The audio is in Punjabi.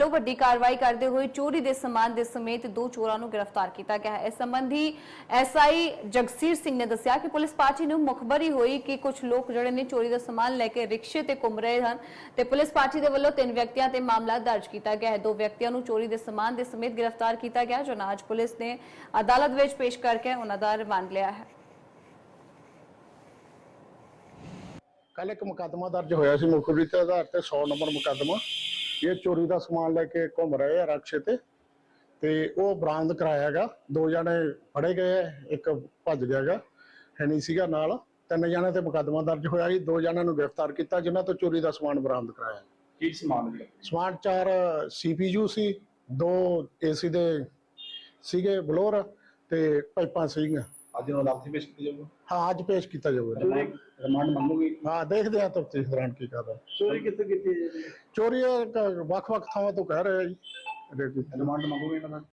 ਵੱਲੋਂ ਵੱਡੀ ਕਾਰਵਾਈ ਕਰਦੇ ਹੋਏ ਚੋਰੀ ਦੇ ਸਮਾਨ ਦੇ ਸਮੇਤ ਦੋ ਚੋਰਾਂ ਨੂੰ ਗ੍ਰਿਫਤਾਰ ਕੀਤਾ ਗਿਆ ਹੈ। ਇਸ ਸੰਬੰਧੀ ਐਸਆਈ ਜਗਸੀਰ ਸਿੰਘ ਨੇ ਦੱਸਿਆ ਕਿ ਪੁਲਿਸ ਪਾਰਟੀ ਨੂੰ ਮੁਖਬਰੀ ਹੋਈ ਕਿ ਕੁਝ ਲੋਕ ਜਿਹੜੇ ਨੇ ਚੋਰੀ ਦਾ ਸਮਾਨ ਲੈ ਕੇ ਰਿਕਸ਼ੇ ਤੇ ਘੁੰਮ ਰਹੇ ਹਨ ਤੇ ਪੁਲਿਸ ਪਾਰਟੀ ਦੇ ਵੱਲੋਂ ਤਿੰਨ ਵਿਅਕਤੀਆਂ ਤੇ ਮਾਮਲਾ ਦਰਜ ਕੀਤਾ ਗਿਆ ਹੈ। ਦੋ ਵਿਅਕਤੀਆਂ ਨੂੰ ਚੋਰੀ ਦੇ ਸਮਾਨ ਦੇ ਸਮੇਤ ਗ੍ਰਿਫਤਾਰ ਕੀਤਾ ਗਿਆ, ਜੋ ਅੱਜ ਪੁਲਿਸ ਨੇ ਅਦਾਲਤ ਵਿੱਚ ਪੇਸ਼ ਕਰਕੇ ਉਹਨਾਂ ਦਾ ਰਿਮਾਂਡ ਲਿਆ ਹੈ। ਕੱਲ ਇੱਕ ਮੁਕੱਦਮਾ ਦਰਜ ਹੋਇਆ ਸੀ, ਮੁਖਬਰੀ ਦੇ ਆਧਾਰ ਤੇ 100 ਨੰਬਰ ਮੁਕੱਦਮਾ। ਇਹ ਚੋਰੀ ਦਾ ਸਮਾਨ ਲੈ ਕੇ ਘੁੰਮ ਰਹੇ ਆ ਰਕਸ਼ੇ ਤੇ। ਤੇ ਉਹ ਬਰਾਮਦ ਕਰਾਇਆ ਹੈਗਾ। ਦੋ ਜਣੇ ਫੜੇ ਗਏ ਆ, ਇੱਕ ਭੱਜ ਗਿਆ ਹੈਗਾ ਸੀਗਾ ਨਾਲ। ਤਿੰਨ ਜਣੇ ਤੇ ਮੁਕੱਦਮਾ ਦਰਜ ਹੋਇਆ ਸੀ ਦੋ ਜਣਿਆਂ ਨੂੰ ਗ੍ਰਿਫਤਾਰ ਕੀਤਾ ਜਿਨ੍ਹਾਂ ਤੋਂ ਚੋਰੀ ਦਾ ਸਮਾਨ ਬਰਾਮਦ ਕਰਾਇਆ। ਕੀ ਸਮਾਨ ਜੀ ਸਮਾਨ ਚਾਰ ਸੀਪੀਯੂ ਸੀ ਦੋ ਏਸੀ ਦੇ ਸੀਗੇ ਬਲੋਰ ਤੇ ਪਾਈਪਾਂ ਸੀਗੀਆਂ। ਅੱਜ ਨੂੰ ਅਦਾਲਤ ਵਿੱਚ ਕੀਤੀ ਜਾਊਗਾ? ਹਾਂ ਅੱਜ ਪੇਸ਼ ਕੀਤਾ ਜਾਊਗਾ ਰਿਮਾਂਡ ਮੰਗੋਗੇ? ਹਾਂ ਦੇਖਦੇ ਆ ਤਫਤੀਸ਼ ਦੌਰਾਨ ਕੀ ਕਰਦਾ। ਚੋਰੀ ਕਿੱਥੇ ਕੀਤੀ ਹੈ ਜੀ? ਚੋਰੀ ਇਹ ਕ- ਵੱਖ-ਵੱਖ ਥਾਵਾਂ ਤੋਂ ਕਹਿ ਰਹੇ ਆ ਜੀ। ਰਿਮਾਂਡ ਮੰਗੋਗੇ ਇਹਨਾਂ ਦਾ?